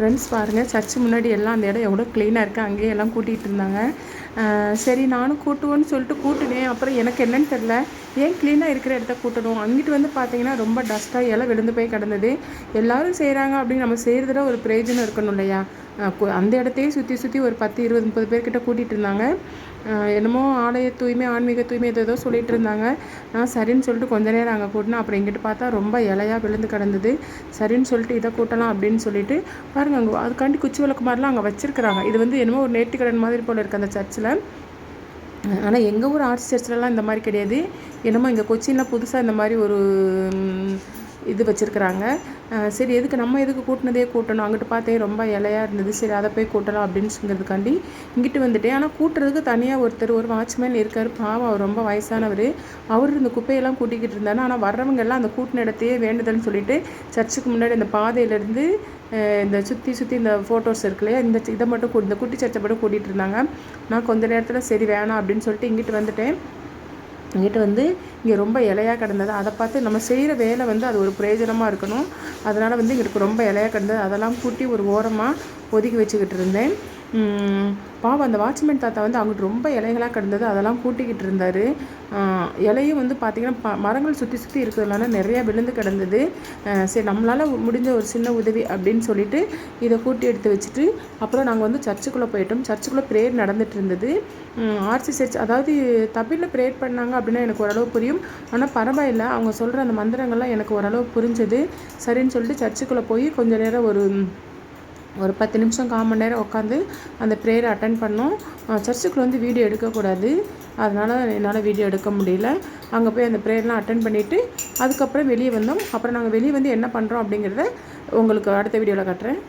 Friends பாருங்கள் church முன்னாடி எல்லாம் அந்த இடம் எவ்வளோ க்ளீனாக இருக்குது அங்கேயே எல்லாம் கூட்டிகிட்டு இருந்தாங்க. சரி நானும் கூட்டுவோன்னு சொல்லிட்டு கூட்டினேன். அப்புறம் எனக்கு என்னன்னு தெரில ஏன் க்ளீனாக இருக்கிற இடத்த கூட்டணும்? அங்கிட்டு வந்து பார்த்தீங்கன்னா ரொம்ப டஸ்ட்டாக இலை விழுந்து போய் கிடந்தது. எல்லாரும் செய்கிறாங்க அப்படின்னு நம்ம செய்கிறதுல ஒரு பிரயோஜனம் இருக்கணும் இல்லையா? அந்த இடத்தையே சுற்றி சுற்றி ஒரு பத்து இருபது முப்பது பேர்கிட்ட கூட்டிகிட்டு இருந்தாங்க. என்னமோ ஆலய தூய்மை ஆன்மீக தூய்மை ஏதோ ஏதோ சொல்லிகிட்டு இருந்தாங்க. நான் சரின்னு சொல்லிட்டு கொஞ்ச நேரம் அங்கே கூட்டினா அப்புறம் எங்கிட்ட பார்த்தா ரொம்ப இலையாக விழுந்து கிடந்தது. சரின்னு சொல்லிட்டு இதை கூட்டலாம் அப்படின்னு சொல்லிட்டு பாருங்க அங்கே அதுக்காண்டி குச்சி விளக்கு மாதிரிலாம் அங்கே வச்சிருக்கிறாங்க. இது வந்து என்னமோ ஒரு நேர்த்திக்கடன் மாதிரி போல் இருக்குது அந்த சர்ச்சில். ஆனால் எங்கள் ஊர் ஆர்ட்ஸ் சர்ச்சிலலாம் இந்த மாதிரி கிடையாது. என்னமோ இங்கே கொச்சினில் புதுசாக இந்த மாதிரி ஒரு இது வச்சுருக்குறாங்க. சரி எதுக்கு நம்ம எதுக்கு கூட்டினதே கூட்டணும்? அங்கிட்டு பார்த்தே ரொம்ப இலையாக இருந்தது. சரி அதை போய் கூட்டலாம் அப்படின்னுங்கிறதுக்காண்டி இங்கிட்டு வந்துட்டேன். ஆனால் கூட்டுறதுக்கு தனியாக ஒருத்தர் ஒரு வாட்ச்மேன் இருக்கார். பாவம் அவர் ரொம்ப வயசானவர். அவர் இந்த குப்பையெல்லாம் கூட்டிக்கிட்டு இருந்தார். ஆனால் வர்றவங்க எல்லாம் அந்த கூட்டின இடத்தையே வேண்டுதல்னு சொல்லிட்டு சர்ச்சுக்கு முன்னாடி அந்த பாதையிலேருந்து இந்த சுற்றி சுற்றி இந்த ஃபோட்டோஸ் இருக்கு இல்லையா இந்த இதை மட்டும் இந்த குட்டி சர்ச்சை மட்டும் கூட்டிகிட்டு இருந்தாங்க. நான் கொஞ்ச நேரத்தில் சரி வேணாம் அப்படின்னு சொல்லிட்டு இங்கிட்டு வந்துட்டேன். இங்கிட்டு வந்து இங்கே ரொம்ப இலையாக கிடந்தது? அதை பார்த்து நம்ம செய்கிற வேலை வந்து அது ஒரு பிரயோஜனமாக இருக்கணும். அதனால் வந்து இங்கிட்டு ரொம்ப இலையாக கிடந்தது. அதெல்லாம் கூட்டி ஒரு ஓரமாக ஒதுக்கி வச்சுக்கிட்டு இருந்தேன். பாவம் அந்த வாட்ச்மேன் தாத்தா வந்து அங்கிட்டு ரொம்ப இலைகளாக கிடந்தது. அதெல்லாம் கூட்டிக்கிட்டு இருந்தார். இலையும் வந்து பார்த்திங்கன்னா மரங்கள் சுற்றி சுற்றி இருக்கிறதுனால நிறையா விழுந்து கிடந்தது. சரி நம்மளால் முடிஞ்ச ஒரு சின்ன உதவி அப்படின்னு சொல்லிட்டு இதை கூட்டி எடுத்து வச்சுட்டு அப்புறம் நாங்கள் வந்து சர்ச்சுக்குள்ளே போயிட்டோம். சர்ச்சுக்குள்ளே ப்ரேயர் நடந்துட்டு இருந்தது. ஆர்சி சர்ச் அதாவது தமிழில் ப்ரேயர் பண்ணாங்க அப்படின்னா எனக்கு ஓரளவு புரியும். ஆனால் பரவாயில்ல. அவங்க சொல்கிற அந்த மந்திரங்கள்லாம் எனக்கு ஓரளவு புரிஞ்சது. சரின்னு சொல்லிட்டு சர்ச்சுக்குள்ளே போய் கொஞ்ச நேரம் ஒரு ஒரு பத்து நிமிஷம் கால் மணி நேரம் உட்காந்து அந்த ப்ரேயரை அட்டன் பண்ணோம். சர்ச்சுக்குள்ளே வந்து வீடியோ எடுக்கக்கூடாது. அதனால் என்னால் வீடியோ எடுக்க முடியல. அங்கே போய் அந்த ப்ரேயர்லாம் அட்டன் பண்ணிவிட்டு அதுக்கப்புறம் வெளியே வந்தோம். அப்புறம் நாங்கள் வெளியே வந்து என்ன பண்ணுறோம் அப்படிங்கிறத உங்களுக்கு அடுத்த வீடியோவில் காட்டுறேன்.